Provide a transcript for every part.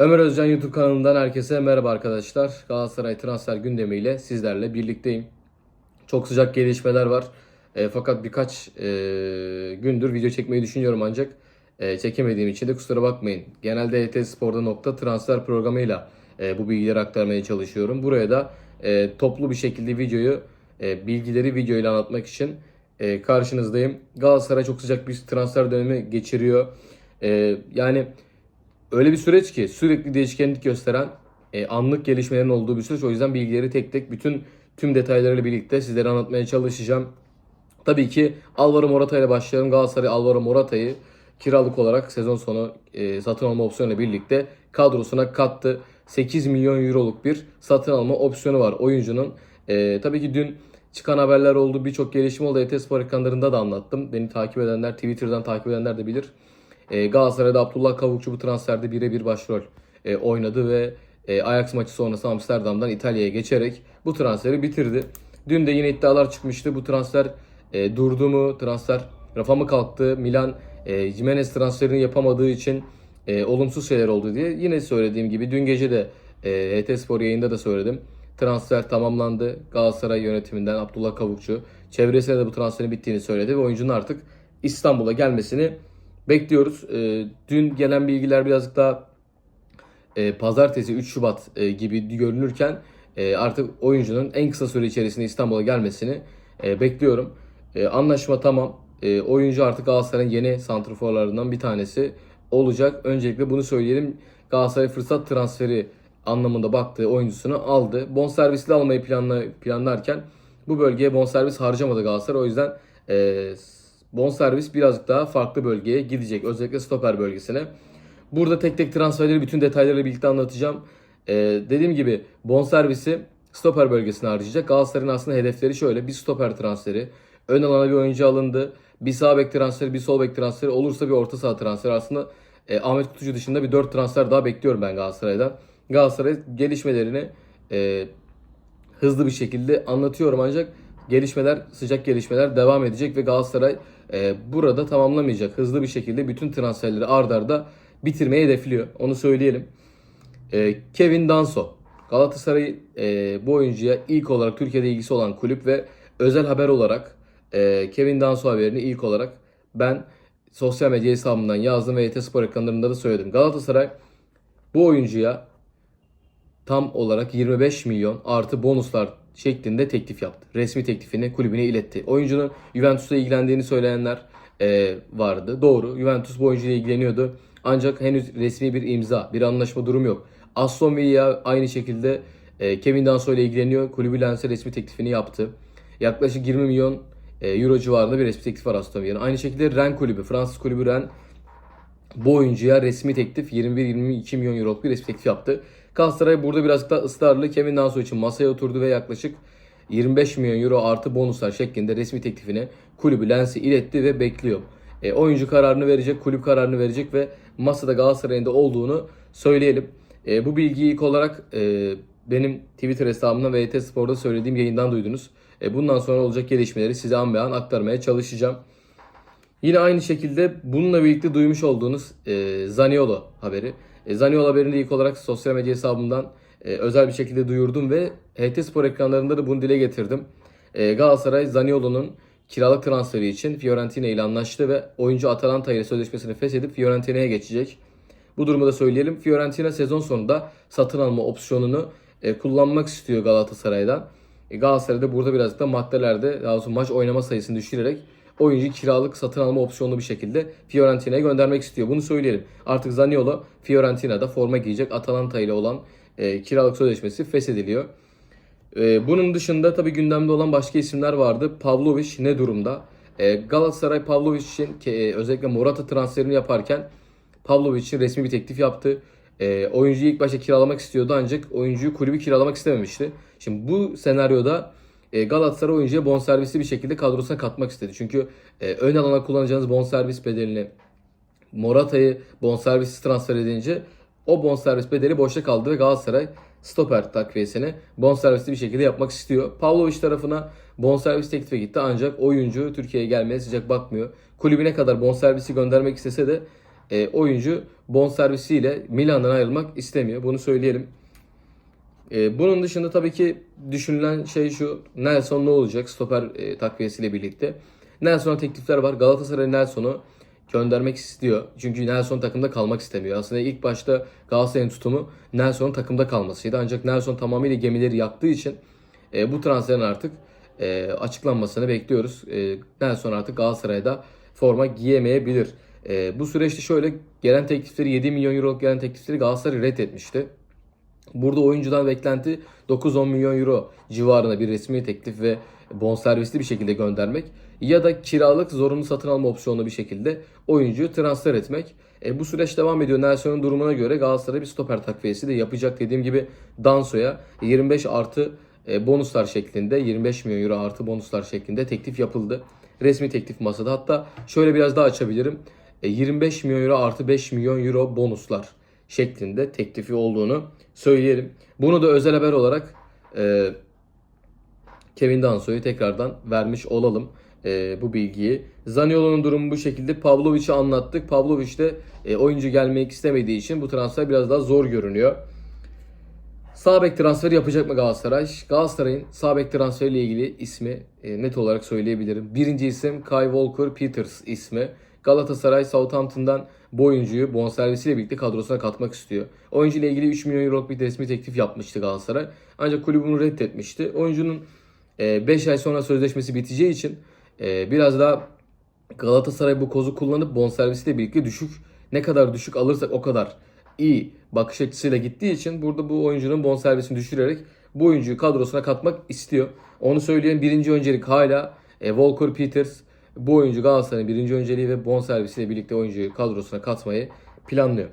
Ömer Özcan YouTube kanalından herkese merhaba arkadaşlar. Galatasaray transfer gündemiyle sizlerle birlikteyim. Çok sıcak gelişmeler var. E, fakat birkaç e, gündür video çekmeyi düşünüyorum ancak e, çekemediğim için de kusura bakmayın. Genelde ET Spor'da nokta transfer programıyla e, bu bilgileri aktarmaya çalışıyorum. Buraya da e, toplu bir şekilde videoyu, e, bilgileri videoyla anlatmak için e, karşınızdayım. Galatasaray çok sıcak bir transfer dönemi geçiriyor. E, yani öyle bir süreç ki sürekli değişkenlik gösteren e, anlık gelişmelerin olduğu bir süreç. O yüzden bilgileri tek tek bütün tüm detaylarıyla birlikte sizlere anlatmaya çalışacağım. Tabii ki Alvaro Morata ile başlayalım. Galatasaray Alvaro Morata'yı kiralık olarak sezon sonu e, satın alma opsiyonuyla birlikte kadrosuna kattı. 8 milyon euroluk bir satın alma opsiyonu var oyuncunun. E, tabii ki dün çıkan haberler oldu. Birçok gelişme oldu. ET Spor ekranlarında da anlattım. Beni takip edenler, Twitter'dan takip edenler de bilir. E, Galatasaray'da Abdullah Kavukçu bu transferde birebir başrol e, oynadı ve e, Ajax maçı sonrası Amsterdam'dan İtalya'ya geçerek bu transferi bitirdi. Dün de yine iddialar çıkmıştı. Bu transfer e, durdu mu? Transfer rafa mı kalktı? Milan e, Jimenez transferini yapamadığı için e, olumsuz şeyler oldu diye. Yine söylediğim gibi dün gece de e, HT Spor yayında da söyledim. Transfer tamamlandı. Galatasaray yönetiminden Abdullah Kavukçu çevresine de bu transferin bittiğini söyledi ve oyuncunun artık İstanbul'a gelmesini bekliyoruz. E, dün gelen bilgiler birazcık daha e, pazartesi 3 Şubat e, gibi görünürken e, artık oyuncunun en kısa süre içerisinde İstanbul'a gelmesini e, bekliyorum. E, anlaşma tamam. E, oyuncu artık Galatasaray'ın yeni santrforlarından bir tanesi olacak. Öncelikle bunu söyleyelim. Galatasaray fırsat transferi anlamında baktığı oyuncusunu aldı. Bonservisli almayı planla, planlarken bu bölgeye bonservis harcamadı Galatasaray. O yüzden e, bonservis birazcık daha farklı bölgeye gidecek. Özellikle stoper bölgesine. Burada tek tek transferleri bütün detaylarıyla birlikte anlatacağım. Ee, dediğim gibi bonservisi stoper bölgesine harcayacak. Galatasaray'ın aslında hedefleri şöyle. Bir stoper transferi. Ön alana bir oyuncu alındı. Bir sağ bek transferi, bir sol bek transferi. Olursa bir orta saha transferi. Aslında e, Ahmet Kutucu dışında bir 4 transfer daha bekliyorum ben Galatasaray'dan. Galatasaray gelişmelerini e, hızlı bir şekilde anlatıyorum ancak gelişmeler, sıcak gelişmeler devam edecek ve Galatasaray e, burada tamamlamayacak. Hızlı bir şekilde bütün transferleri ard arda bitirmeyi hedefliyor. Onu söyleyelim. E, Kevin Danso. Galatasaray e, bu oyuncuya ilk olarak Türkiye'de ilgisi olan kulüp ve özel haber olarak e, Kevin Danso haberini ilk olarak ben sosyal medya hesabımdan yazdım ve ET Spor ekranlarında da söyledim. Galatasaray bu oyuncuya tam olarak 25 milyon artı bonuslar şeklinde teklif yaptı. Resmi teklifini kulübüne iletti. Oyuncunun Juventus'la ilgilendiğini söyleyenler e, vardı. Doğru. Juventus bu oyuncuyla ilgileniyordu. Ancak henüz resmi bir imza, bir anlaşma durum yok. Aston Villa aynı şekilde e, Kevin Danso ile ilgileniyor. Kulübü Lens'e resmi teklifini yaptı. Yaklaşık 20 milyon e, euro civarında bir resmi teklif var Aston Villa'nın. Aynı şekilde Ren kulübü, Fransız kulübü Ren bu oyuncuya resmi teklif 21-22 milyon euroluk bir resmi teklif yaptı. Galatasaray burada birazcık daha ısrarlı Kevin Danso için masaya oturdu ve yaklaşık 25 milyon euro artı bonuslar şeklinde resmi teklifini kulübü Lens'e iletti ve bekliyor. E, oyuncu kararını verecek, kulüp kararını verecek ve masada Galatasaray'ın da olduğunu söyleyelim. E, bu bilgiyi ilk olarak e, benim Twitter hesabımdan ve ET Spor'da söylediğim yayından duydunuz. E, bundan sonra olacak gelişmeleri size an be an aktarmaya çalışacağım. Yine aynı şekilde bununla birlikte duymuş olduğunuz e, Zaniolo haberi. E, Zaniolo haberini ilk olarak sosyal medya hesabımdan e, özel bir şekilde duyurdum ve HT Spor ekranlarında da bunu dile getirdim. E, Galatasaray Zaniolo'nun kiralık transferi için Fiorentina ile anlaştı ve oyuncu Atalanta ile sözleşmesini feshedip Fiorentina'ya geçecek. Bu durumu da söyleyelim. Fiorentina sezon sonunda satın alma opsiyonunu e, kullanmak istiyor Galatasaray'dan. E, Galatasaray da burada birazcık da maddelerde daha doğrusu maç oynama sayısını düşürerek oyuncu kiralık satın alma opsiyonlu bir şekilde Fiorentina'ya göndermek istiyor. Bunu söyleyelim. Artık Zaniolo Fiorentina'da forma giyecek. Atalanta ile olan e, kiralık sözleşmesi feshediliyor. E, bunun dışında tabii gündemde olan başka isimler vardı. Pavlovic ne durumda? E, Galatasaray Pavlovic için e, özellikle Morata transferini yaparken Pavlovic için resmi bir teklif yaptı. E, oyuncuyu ilk başta kiralamak istiyordu ancak oyuncuyu kulübü kiralamak istememişti. Şimdi bu senaryoda e, Galatasaray oyuncuya bonservisli bir şekilde kadrosuna katmak istedi. Çünkü e, ön alana kullanacağınız bonservis bedelini Morata'yı bonservis transfer edince o bonservis bedeli boşta kaldı ve Galatasaray stoper takviyesini bonservisli bir şekilde yapmak istiyor. Pavlovic tarafına bonservis teklife gitti ancak oyuncu Türkiye'ye gelmeye sıcak bakmıyor. Kulübüne kadar bonservisi göndermek istese de e, oyuncu bonservisiyle Milan'dan ayrılmak istemiyor. Bunu söyleyelim. E, bunun dışında tabii ki düşünülen şey şu. Nelson ne olacak stoper e, takviyesiyle birlikte? Nelson'a teklifler var. Galatasaray Nelson'u göndermek istiyor. Çünkü Nelson takımda kalmak istemiyor. Aslında ilk başta Galatasaray'ın tutumu Nelson'un takımda kalmasıydı. Ancak Nelson tamamıyla gemileri yaktığı için e, bu transferin artık e, açıklanmasını bekliyoruz. E, Nelson artık Galatasaray'da forma giyemeyebilir. E, bu süreçte şöyle gelen teklifleri 7 milyon euroluk gelen teklifleri Galatasaray reddetmişti. Burada oyuncudan beklenti 9-10 milyon euro civarında bir resmi teklif ve bonservisli bir şekilde göndermek ya da kiralık zorunlu satın alma opsiyonlu bir şekilde oyuncuyu transfer etmek. E, bu süreç devam ediyor. Nelson'un durumuna göre Galatasaray bir stoper takviyesi de yapacak. Dediğim gibi Danso'ya 25 artı e, bonuslar şeklinde 25 milyon euro artı bonuslar şeklinde teklif yapıldı. Resmi teklif masada. Hatta şöyle biraz daha açabilirim. E, 25 milyon euro artı 5 milyon euro bonuslar şeklinde teklifi olduğunu söyleyelim. Bunu da özel haber olarak e, Kevin Danso'yu tekrardan vermiş olalım e, bu bilgiyi. Zaniolo'nun durumu bu şekilde. Pavlovic'i anlattık. Pavlovic de e, oyuncu gelmek istemediği için bu transfer biraz daha zor görünüyor. Sağ bek transferi yapacak mı Galatasaray? Galatasaray'ın sağ bek transferiyle ilgili ismi e, net olarak söyleyebilirim. Birinci isim Kai Walker Peters ismi. Galatasaray Southampton'dan bu oyuncuyu bonservisiyle birlikte kadrosuna katmak istiyor. Oyuncu ile ilgili 3 milyon euroluk bir resmi teklif yapmıştı Galatasaray. Ancak kulüp bunu reddetmişti. Oyuncunun 5 ay sonra sözleşmesi biteceği için e, biraz daha Galatasaray bu kozu kullanıp bonservisiyle birlikte düşük ne kadar düşük alırsak o kadar iyi bakış açısıyla gittiği için burada bu oyuncunun bonservisini düşürerek bu oyuncuyu kadrosuna katmak istiyor. Onu söyleyen birinci öncelik hala e, Walker Peters bu oyuncu Galatasaray'ın birinci önceliği ve bonservisiyle birlikte oyuncuyu kadrosuna katmayı planlıyor.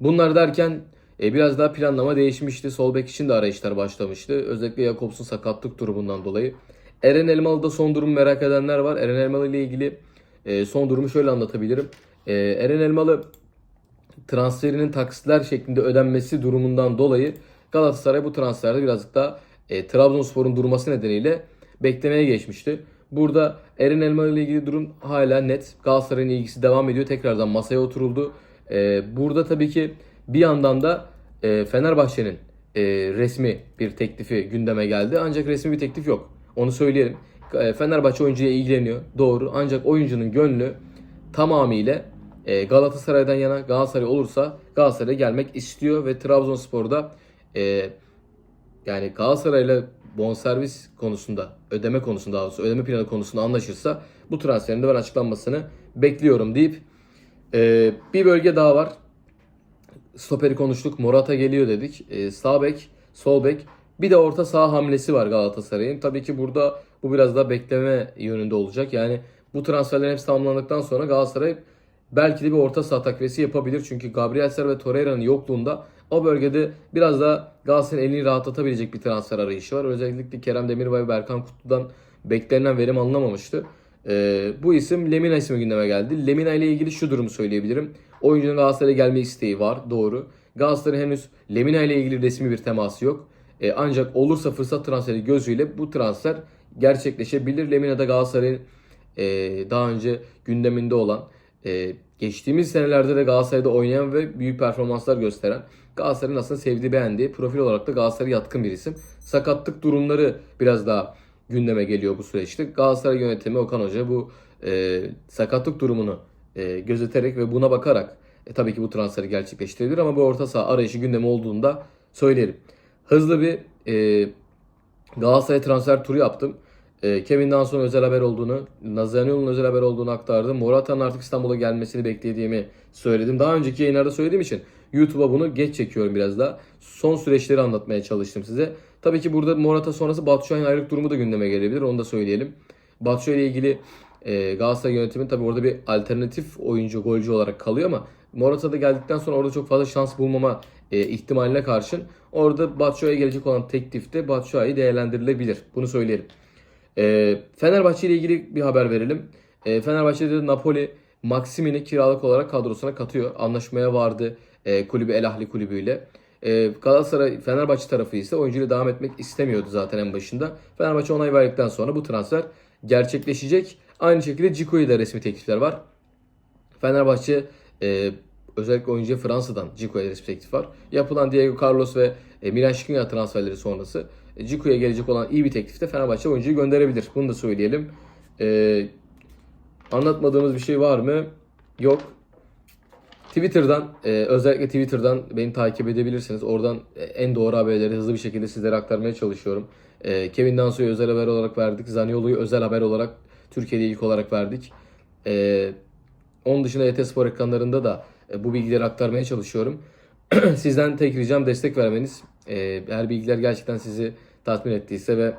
Bunlar derken e, biraz daha planlama değişmişti. Sol bek için de arayışlar başlamıştı. Özellikle Jakobs'un sakatlık durumundan dolayı. Eren Elmalı'da son durumu merak edenler var. Eren Elmalı ile ilgili e, son durumu şöyle anlatabilirim. E, Eren Elmalı transferinin taksitler şeklinde ödenmesi durumundan dolayı Galatasaray bu transferde birazcık daha e, Trabzonspor'un durması nedeniyle beklemeye geçmişti. Burada Eren Elmalı ile ilgili durum hala net. Galatasaray'ın ilgisi devam ediyor. Tekrardan masaya oturuldu. E, burada tabii ki bir yandan da e, Fenerbahçe'nin e, resmi bir teklifi gündeme geldi. Ancak resmi bir teklif yok. Onu söyleyelim. E, Fenerbahçe oyuncuya ilgileniyor. Doğru. Ancak oyuncunun gönlü tamamıyla e, Galatasaray'dan yana Galatasaray olursa Galatasaray'a gelmek istiyor ve Trabzonspor'da e, yani Galatasaray'la bonservis konusunda, ödeme konusunda daha doğrusu ödeme planı konusunda anlaşırsa bu transferin de ben açıklanmasını bekliyorum deyip e, bir bölge daha var. Stoperi konuştuk. Morata geliyor dedik. E, sağ bek, sol bek. Bir de orta saha hamlesi var Galatasaray'ın. Tabii ki burada bu biraz daha bekleme yönünde olacak. Yani bu transferlerin hepsi tamamlandıktan sonra Galatasaray belki de bir orta saha takviyesi yapabilir. Çünkü Gabriel Ser ve Torreira'nın yokluğunda o bölgede biraz daha Galatasaray'ın elini rahatlatabilecek bir transfer arayışı var. Özellikle Kerem Demirbay ve Berkan Kutlu'dan beklenen verim alınamamıştı. Ee, bu isim Lemina ismi gündeme geldi. Lemina ile ilgili şu durumu söyleyebilirim. Oyuncunun Galatasaray'a gelme isteği var. Doğru. Galatasaray'ın henüz Lemina ile ilgili resmi bir teması yok. Ee, ancak olursa fırsat transferi gözüyle bu transfer gerçekleşebilir. Lemina da Galatasaray'ın e, daha önce gündeminde olan e, geçtiğimiz senelerde de Galatasaray'da oynayan ve büyük performanslar gösteren Galatasaray'ın aslında sevdiği beğendiği profil olarak da Galatasaray'a yatkın bir isim. Sakatlık durumları biraz daha gündeme geliyor bu süreçte. Galatasaray yönetimi Okan Hoca bu e, sakatlık durumunu e, gözeterek ve buna bakarak e, tabii ki bu transferi gerçekleştirebilir ama bu orta saha arayışı gündemi olduğunda söyleyelim. Hızlı bir e, Galatasaray transfer turu yaptım. E, Kevin Danson özel haber olduğunu, Nazaniolo'nun özel haber olduğunu aktardım. Morata'nın artık İstanbul'a gelmesini beklediğimi söyledim. Daha önceki yayınlarda söylediğim için YouTube'a bunu geç çekiyorum biraz daha. Son süreçleri anlatmaya çalıştım size. Tabii ki burada Morata sonrası Batshuayi'nin ayrılık durumu da gündeme gelebilir. Onu da söyleyelim. Batshuayi ile ilgili e, Galatasaray yönetimi tabii orada bir alternatif oyuncu, golcü olarak kalıyor ama Morata da geldikten sonra orada çok fazla şans bulmama e, ihtimaline karşın orada Batshuayi'ye gelecek olan teklifte Batshuayi değerlendirilebilir. Bunu söyleyelim. E, Fenerbahçe ile ilgili bir haber verelim. E, Fenerbahçe'de de Napoli Maximin'i kiralık olarak kadrosuna katıyor. Anlaşmaya vardı e, kulübü El Ahli kulübüyle. E, Galatasaray Fenerbahçe tarafı ise oyuncuyla devam etmek istemiyordu zaten en başında. Fenerbahçe onay verdikten sonra bu transfer gerçekleşecek. Aynı şekilde Ciko'ya da resmi teklifler var. Fenerbahçe e, özellikle oyuncuya Fransa'dan Cicu'ya respektif var. Yapılan Diego Carlos ve e, Milan Skriniar transferleri sonrası e, Cicu'ya gelecek olan iyi bir teklifte Fenerbahçe oyuncuyu gönderebilir. Bunu da söyleyelim. E, anlatmadığımız bir şey var mı? Yok. Twitter'dan e, özellikle Twitter'dan beni takip edebilirsiniz. Oradan e, en doğru haberleri hızlı bir şekilde sizlere aktarmaya çalışıyorum. E, Kevin Danso'yu özel haber olarak verdik. Zaniolo'yu özel haber olarak Türkiye'de ilk olarak verdik. E, onun dışında ET Spor ekranlarında da e, bu bilgileri aktarmaya çalışıyorum. Sizden tek ricam destek vermeniz. E, eğer bilgiler gerçekten sizi tatmin ettiyse ve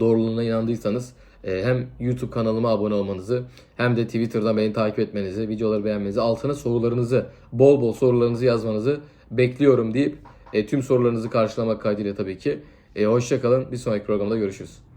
doğruluğuna inandıysanız hem YouTube kanalıma abone olmanızı hem de Twitter'dan beni takip etmenizi, videoları beğenmenizi, altına sorularınızı, bol bol sorularınızı yazmanızı bekliyorum deyip e, tüm sorularınızı karşılamak kaydıyla tabii ki. E, hoşçakalın. Bir sonraki programda görüşürüz.